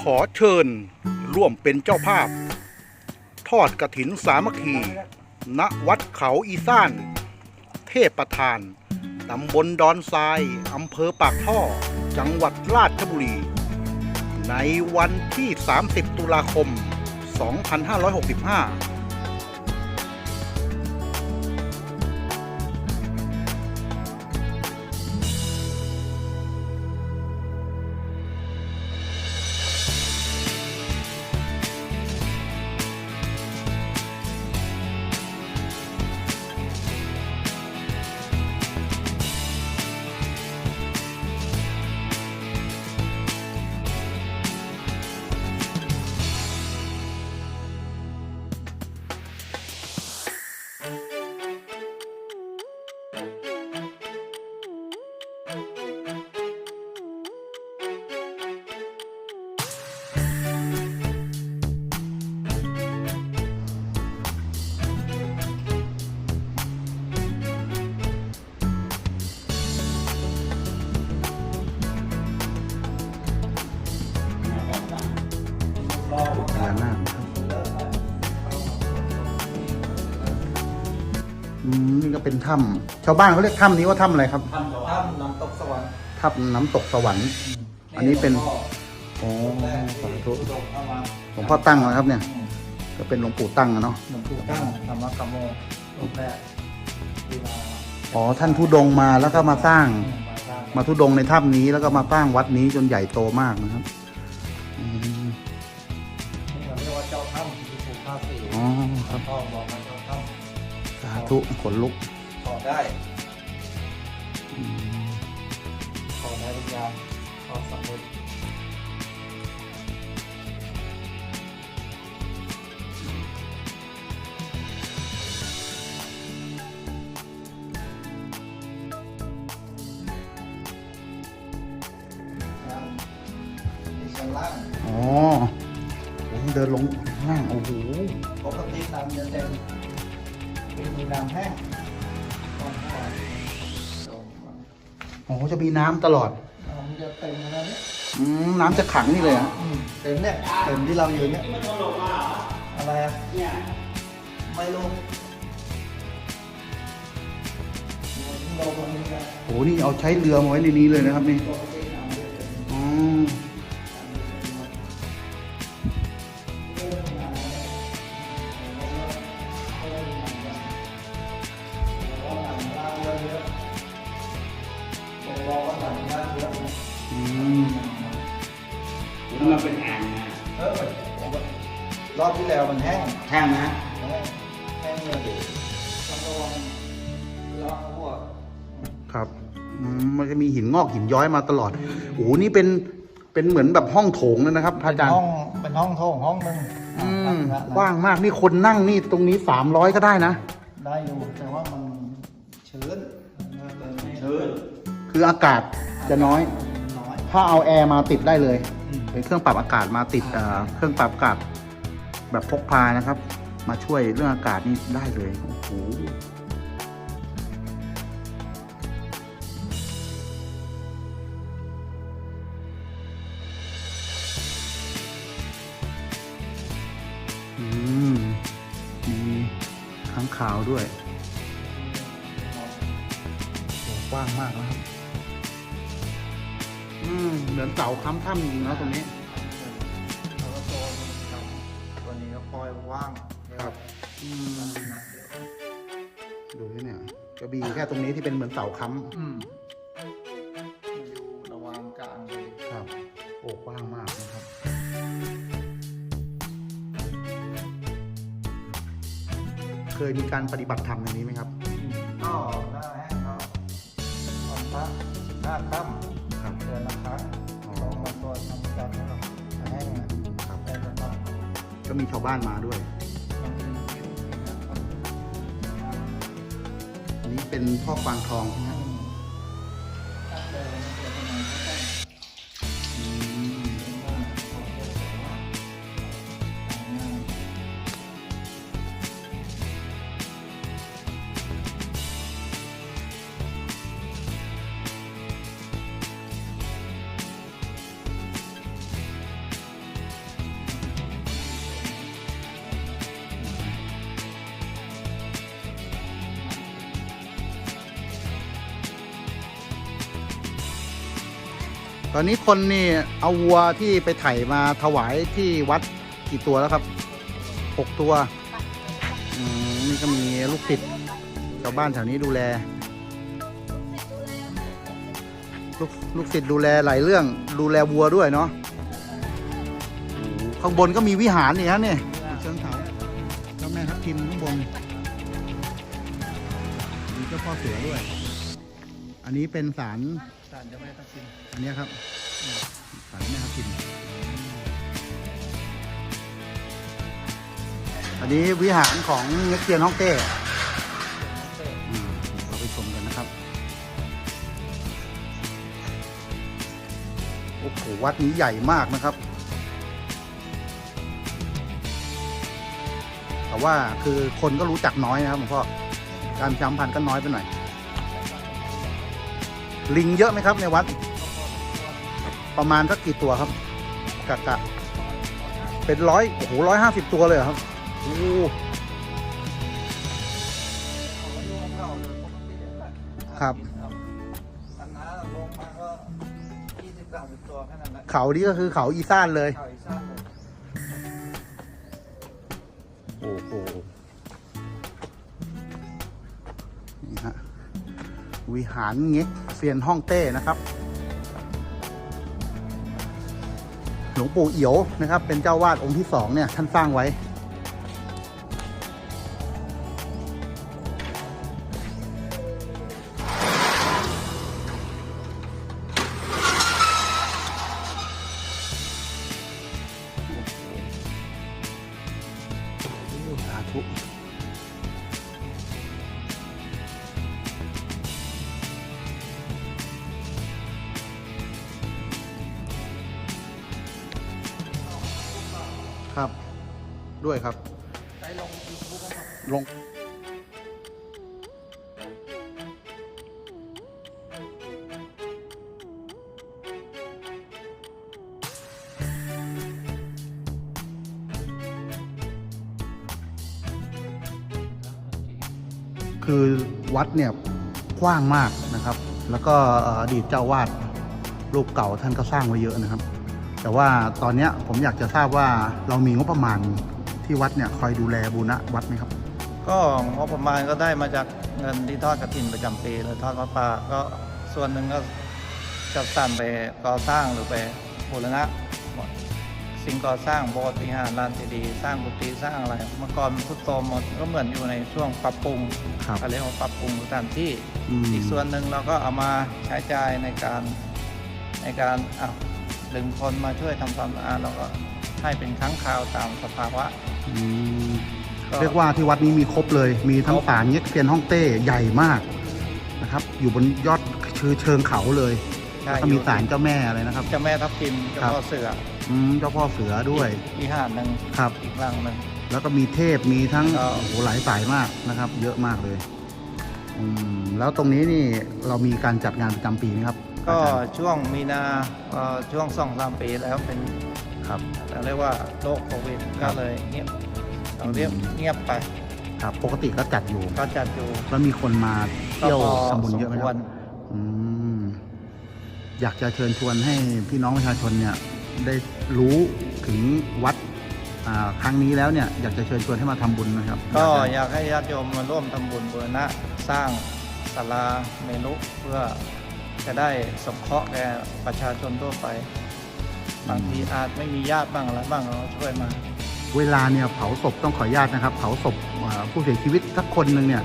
ขอเชิญร่วมเป็นเจ้าภาพ ทอดกระถินสามัคคี ณ วัดเขาอีซ่าน เทพประธาน ตำบลดอนทราย อำเภอปากท่อ จังหวัดราชบุรี ในวันที่ 30 ตุลาคม 2565 พญานาคนะครับอืมนี่ก็เป็นถ้ำชาวบ้านเขาเรียกถ้ำนี้ว่าถ้ำอะไรครับถ้ำถ้ำน้ำตกสวรรค์ถ้ำน้ำตกสวรรค์ อันนี้เป็นโอ้สาธุหลวงพ่อตั้งนะครับ เนี่ย ก็เป็นหลวงปู่ตั้งอะเนาะหลวงปู่ตั้งธรรมกรรมโมรูปแรกที่มาอ๋อท่านทุดงมาแล้วก็มาสร้าง มาทุดงในถ้ำนี้แล้วก็มาสร้างวัดนี้จนใหญ่โตมากนะครับำที่ปู่ท่าสี่อ๋อครับพ่อบอกมาเจ้าถ้สาธุขนลุกำขอได้อืมขอได้ทุกอย่างขอสำเร็จมีชั้นล่างอ๋อผม เดินลงข้างล่างโอ้โหปกติน้ำจะเต็มมีน้ำแห้งตอนก่อนโอ้โหจะมีน้ำตลอดน้ำจะเต็มแล้วเนี่ยอืมน้ำจะขังนี่เลยอะอืมเต็มเนี่ยเต็มที่เราอยู่เนี่ยอะไรอะไม่ลงลงตรงนี้นะโอ้โหนี่เอาใช้เรือมาไว้ในนี้เลยนะครับนี่ ครับอืมมันจะมีหินงอกหินย้อยมาตลอดโอ้โหนี่เป็นเป็นเหมือนแบบห้องโถงเลยนะครับพระอาจารย์ห้องเป็นห้องโถงห้องหนึงอืมอะกว้างมากนี่คนนั่งนี่ตรงนี้สามร้อยก็ได้นะ ได้อยู่แต่ว่ามันชื้นเชื้นคืออากาศจะน้อย น้อย ถ้าเอาแอร์มาติดได้เลยอืมเป็นเครื่องปรับอากาศมาติดเอ่อเครื่องปรับอากาศแบบพกพานะครับ มาช่วยเรื่องอากาศนี่ได้เลยโอ้โห ด้วยโอ้กว้างมากนะครับอืมเหมือนเสาค้ำถ้ำจริงๆนะตรงนี้ แล้วก็ตัวนี้ครับตัวนี้ก็คอยว่างครับ อืมดูที่เนี่ยกระบี่แค่ตรงนี้ที่เป็นเหมือนเสาค้อืม ยมีการปฏิบัติธรรมในนี้ไหมครับ ก็หน้าแห้งก็วันพระหน้าค่ครับำเดือนละครั้งอ๋อสองวันตัวทำกันแล้วก็แห้งนะครับแห้งแล้วก็ก็มีชาวบ้านมาด้วยมันมีคิวนะครับอันนี้เป็นพ่อกวางทองใช่ไหม ตอนนี้คนนี่เอาวัวที่ไปไถมาถวายที่วัดกี่ตัวแล้วครับหกตัวอืมนี่ก็มีลูกติดชาวบ้านแถวนี้ดูแล ลูกลูกศิษย์ดูแลหลายเรื่องดูแลวัวด้วยเนาะข้างบนก็มีวิหารนี่ฮะเนี่ยเชิงเขาเจ้าแม่ทับทิมข้างบนมีเจ้าพ่อเสือด้วย อันนี้เป็นศาลาลเจ้าแม่ทับทิมอันเนี้ยครับศาลแม่ทับทิมอันนี้วิหารของเง็กเซียนฮ่องเต้อืมเราไปชมกันนะครับ โอ้โห วัดนี้ใหญ่มากนะครับ แต่ว่าคือคนก็รู้จักน้อยนะครับหลวงพ่อ การประชาสัมพันธ์ก็น้อยไปหน่อย ลิงเยอะไหมครับในวัด ประมาณสักกี่ตัวครับกะกะเป็นร้อยโอ้โหร้อยห้าสิบตัวเลยเหรอครับโอ้โหครับอันนั้นลงมาก็ยี่สิบสามสิบตัวแค่นั้นแหละเขานี้ก็คือเขาอีซ่านเลยข่าวอีสานเลยโอ้โห วิหารเง็กเซียนฮ่องเต้นะครับ หลวงปู่เอียวนะครับ เป็นเจ้าวาดองค์ที่สองเนี่ยท่านสร้างไว้ ครับ ด้วยครับไปลงยูทูบครับลงคือวัดเนี่ยกว้างมากนะครับ แล้วก็อดีตเจ้าวาดรูปเก่าท่านก็สร้างไว้เยอะนะครับ แต่ว่าตอนเนี้ยผมอยากจะทราบว่าเรามีงบประมาณที่วัดเนี่ยคอยดูแลบูรณะวัดไหมครับ ก็งบประมาณก็ได้มาจากเงินที่ทอดกระถินประจำปีหรือทอดพระป่าก็ส่วนหนึ่งก็จัดสรรไปก่อสร้างหรือไปบูรณะสิ่งก่อสร้างโบสถ์วิหารลานเจดีย์สร้างกุฏิสร้างอะไรเมื่อก่อนมันทรุดโทรมหมดก็เหมือนอยู่ในช่วงปรับปรุงครับเขาเรียกว่าปรับปรุงสถานที่อืมอีกส่วนหนึ่งเราก็เอามาใช้จ่ายในการในการอะ ดึงคนมาช่วยทำความสะอาดเราก็ให้เป็นครั้งคราวตามสภาวะ อืมก็เรียกว่าที่วัดนี้มีครบเลย มีทั้งครบศาลเง็กเซียนฮ่องเต้ใหญ่มากนะครับ อยู่บนยอดคือเชิงเขาเลยใช่แล้วก็มีศาลเจ้าแม่อะไรนะครับ เจ้าแม่ทับทิมเจ้าครับพ่อเสืออืมเจ้าพ่อเสือด้วยอีกหารหนึ่งครับ อีกหลังหนึ่ง แล้วก็มีเทพมีทั้งก็โอ้โหหลายสายมากนะครับ เยอะมากเลยอืมแล้วตรงนี้นี่เรามีการจัดงานประจำปีไหมครับ ก็อาจารย์ช่วงมีนาก็ช่วงสองสามปีแล้วเป็นครับเราเรียกว่าโรคโควิดครัก็บเลยเงียบเราเรียกอืมเงียบไปครับปกติก็จัดอยู่ก็จัดอยู่แล้วมีคนมาเที่ยวก็พอทำบุญเยอะไหมสมคควรัรบอืมอยากจะเชิญชวนให้พี่น้องประชาชนเนี่ยได้รู้ถึงวัดอ่าครั้งนี้แล้วเนี่ยอยากจะเชิญชวนให้มาทำบุญนะครับ ก็อยากจะอยากให้ญาติโยมมาร่วมทำบุญบูรณะสร้างศาลาเมลุเพื่อ จะได้สงเคราะห์แก่ประชาชนทั่วไป บางทีอาจไม่มีญาติบ้างอะไรบ้างเราช่วยมา เวลาเนี่ยเผาศพต้องขออนุญาตนะครับ เผาศพอ่าผู้เสียชีวิตสักคนหนึ่งเนี่ย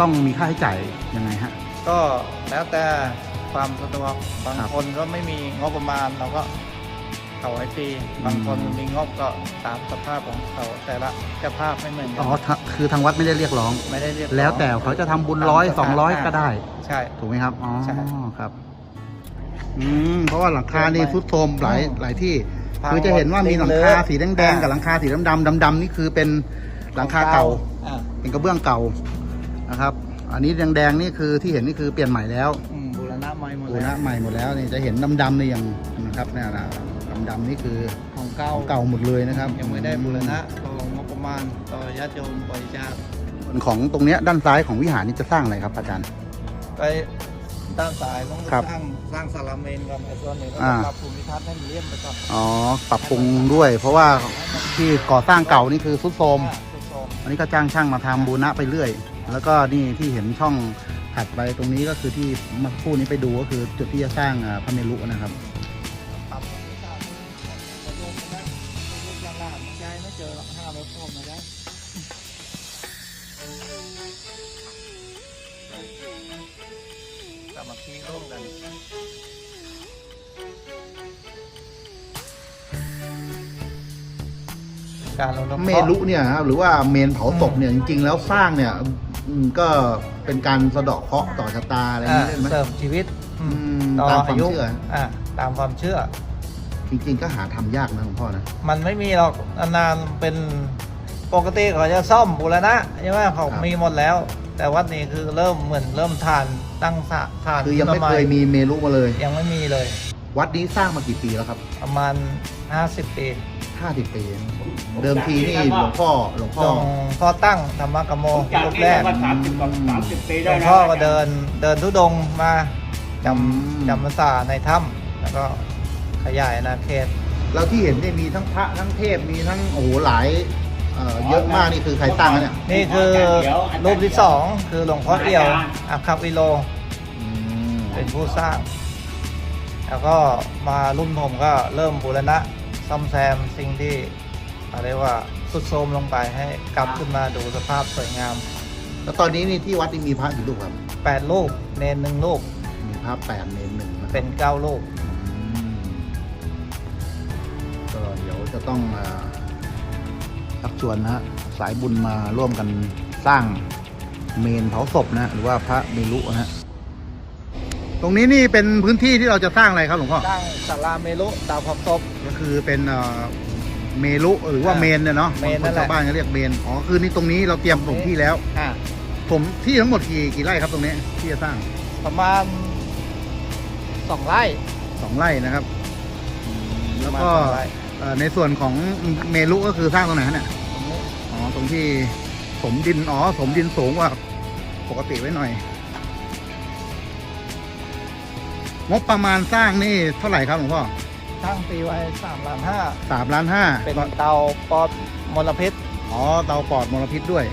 ต้องมีค่าใช้จ่ายยังไงฮะก็แล้วแต่ความสะดวกบางครับคนก็ไม่มีงบประมาณเราก็ เขาไว้ฟรีบางคนอืมมีงบก็ตามสภาพของเขาแต่ละเจ้าภาพไม่เหมือนกัอ๋อถ้าคือทางวัดไม่ได้เรียกร้อง ไม่ได้เรียกร้องแล้วแต่เขาจะทำบุญร้อยสองร้อยก็ได้ ใช่ ถูกไหมครับ อ๋อ ใช่ครับ อืม เพราะว่าหลังคานี่ทรุดโทรมหลายอืมหลายที่ พังคือจะเห็นว่ามีหลังคาหมดสีแดงอ่าๆกับหลังคาสีดำๆดำๆนี่คือเป็นหลังคาเก่า อะเป็นกระเบื้องเก่านะครับ อันนี้แดงๆนี่คือที่เห็นนี่คือเปลี่ยนใหม่แล้วอืมบูรณะใหม่หมดบูแล้นะวใหม่หมดแล้วนี่จะเห็นดำๆนี่ยังนะครับเนี่ยนะ ดำๆนี่คือของเก่าของเก่าหมดเลยนะครับยังไม่ได้บูรณะก็งบประมาณต่อญาติโยมบริจาคส่วนของตรงเนี้ยด้านซ้ายของวิหารนี่จะสร้างอะไรครับอาจารย์ ไปด้านซ้ายต้องครับสร้างสร้างสาราเมนก่อนไอ้ส่วนนี้ก็อ่าปรับภูมิทัศน์ให้มันเลี่ยมไปก่อนอ๋อปรับปรุงด้วย เพราะว่าที่ก่อสร้างเก่านี่คือซุดโทรมอ่าสุดโทรมอันนี้ก็จ้างช่างมาทำบูรณะไปเรื่อย แล้วก็นี่ที่เห็นช่องถัดไปตรงนี้ก็คือที่เมาคู่นี้ไปดูก็คือจุดที่จะสร้างอ่าพระเมรุนะครับ จอหรอกห้าร้อยโคมนะจ๊ะสามัคคีร่วมกันการลงเมรุเนี่ยนะครับหรือว่าเมนเผาศพเนี่ยจริงๆ แล้วสร้างเนี่ยอืมก็เป็นการสะเดาะเคราะห์ต่อชะตาอะไรอย่างอ่านี้ได้ไหมเสริมชีวิตอืมอืมต่อตามความอายุเชื่อ อ่าตามความเชื่อ จริงๆก็หาทำยากนะหลวงพ่อนะมันไม่มีหรอกนานๆเป็นปกติเขาจะซ่อมบูรณะใช่ไหมเขามีหมดแล้ว แต่วัดนี้คือเริ่มเหมือนเริ่มทานตั้งสะทานคือยังไม่ขึ้นเคยมีเมรุมาเลย ยังไม่มีเลย วัดนี้สร้างมากี่ปีแล้วครับ ประมาณ 50 ปี 50 ปี เดิมทีนี่หลวงพ่อหลวงหพ่ลอวงพ่อตั้งธรรมกโมผมจากรูปนี่แรกว่าสามสิบกว่าสามสิบปีหลได้วงนะพ่อก็เดินเดินทุดงค์มาจอืมำจำพรรษาในถ้ำแล้วก็ ขยายอาณาเขตแล้วที่เห็นเนี่ยมีทั้งพระทั้งเทพมีทั้งโอ้โหหลายเอ่อเยอะมากนี่คือใครสร้างอะเนี่ยนี่คือรูปที่สองคือหลวงพ่อเอี่ยวอัคควิโล อืมเป็นผู้สร้าง แล้วก็มารุ่นผมก็เริ่มบูรณะซ่อมแซมสิ่งที่อะไรยกว่าสุดโทรมลงไปให้กลับขึ้นมาดูสภาพสวยงาม แล้วตอนนี้นี่ที่วัดนี่มีพระกี่รูปครับ8 ลูก เนนหนึ่งลูก มีพระแปดเนรหนึ่งนะครับเป็น 9 ลูก ดี๋ยวจะต้องเอ่อชักชวนนะฮะสายบุญมาร่วมกันสร้างเมนเผาศพนะฮะหรือว่าพระเมรุนะฮะตรงนี้นี่เป็นพื้นที่ที่เราจะสร้างอะไรครับหลวงพ่อตั้งศาลาเมลุดาวขอบศพก็คือเป็นเอ่อเมรุหรือว่าอ่าเมนเนี่ยเนาะเมนนั่นแหละ ชาวบ้านเขาเรียกเมนอ๋อคือนี่ตรงนี้เราเตรียมถมที่แล้วอ่าถมที่ทั้งหมดกี่กี่ไร่ครับตรงนี้ที่จะสร้างประมาณสองไร่สองไร่นะครับอืมแล้วก็ประมาณสองไร่ เอ่อในส่วนของเมรุก็คือสร้างตรงไหนฮะเนี่ยตรงนี้อ๋อ ตรงที่ถมดิน อ๋อถมดินสูงกว่าปกติไว้หน่อย งบประมาณสร้างนี่เท่าไหร่ครับหลวงพ่อตั้งปีไว้สามล้านห้าสามล้านห้าเป็นเตาปอดมลพิษ อ๋อ เตาปลอดมลพิษด้วย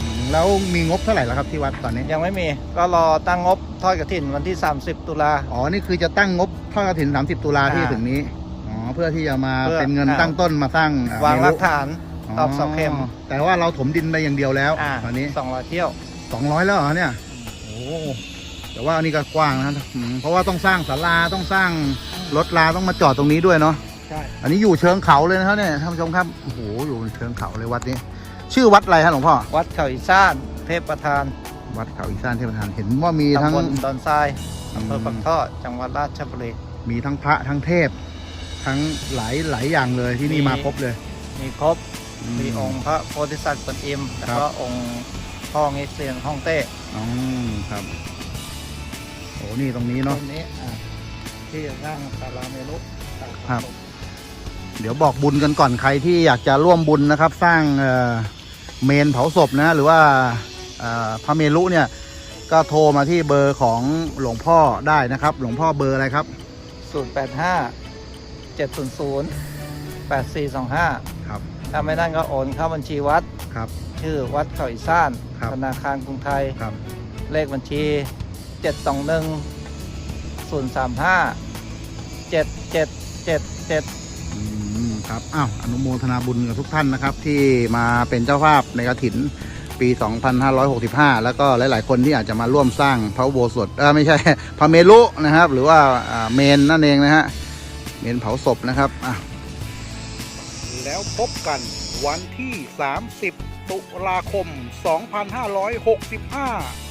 อืมแล้วมีงบเท่าไหร่แล้วครับที่วัดตอนนี้ ยังไม่มี ก็รอตั้งงบทอดกระถินวันที่ 30 ตุลา อ๋อ นี่คือจะตั้งงบทอดกฐิน 30 ตุลาที่อ่า ถึงนี้ อ๋อเพื่อที่จะมาเพื่อเป็นเงินอ่า ตั้งต้นมาสร้างอ่วางเมรากรุฐานตอบเสาเข็มแต่ว่าเราถมดินไปอย่างเดียวแล้วอ่าตอนนี้สองร้อยเที่ยว200แล้วเหรอเนี่ยโอ้แต่ว่าอันนี้ก็กว้างนะครับอืมเพราะว่าต้องสร้างศาลาต้องสร้างรถลาต้องมาจอดตรงนี้ด้วยเนาะใช่ อันนี้อยู่เชิงเขาเลยนะครับเนี่ยท่านผู้ชมครับโอ้โหอยู่เชิงเขาเลยวัดนี้ ชื่อวัดอะไรครับหลวงพ่อวัดเขาอีซ่าน เทพประธานวัดเขาอีสานเทพทานเห็นว่ามีทั้ง ตำบลดอนทรายอืมอำเภอปักท่อจังหวัดราชบุรีมีทั้งพระทั้งเทพ ทั้งหลายหลายอย่างเลยที่นี่มี มาครบเลย มีครบ อืมีองค์พระโพธิสัตว์กวนอิมแล้วครัก็บองค์พ่อเงเซียนฮ่องเต้อ๋อครับโอ้นี่ตรงนี้ตรเนาะงนี้อะที่จะสร้างศาลาเมรุตามครับ เดี๋ยวบอกบุญกันก่อนใครที่อยากจะร่วมบุญนะครับ สร้างเอ่อเมนเผาศพนะ หรือว่าเอ่อพระเมรุเนี่ย ก็โทรมาที่เบอร์ของหลวงพ่อได้นะครับ หลวงพ่อเบอร์อะไรครับศู นย์แปดห้าเจ็ดศูนย์ศูนย์แปดสี่สองห้าครับ ถ้าไม่นั่นก็โอนเข้าบัญชีวัด ครับ ชื่อวัดเขาอีซ่าน ครับ ธนาคารกรุงไทย ครับ เลขบัญชี 721 035 7777 อืมครับ อ้าว อนุโมทนาบุญกับทุกท่านนะครับ ที่มาเป็นเจ้าภาพในกระถินปี 2565 แล้วก็หลาย ๆ คนที่อาจจะมาร่วมสร้างพระอุโบสถเออไม่ใช่ พระเมรุนะครับ หรือว่าอ่าเมนนั่นเองนะฮะ เมนเผาศพนะครับอะแล้วพบกันวันที่ 30 ตุลาคม 2565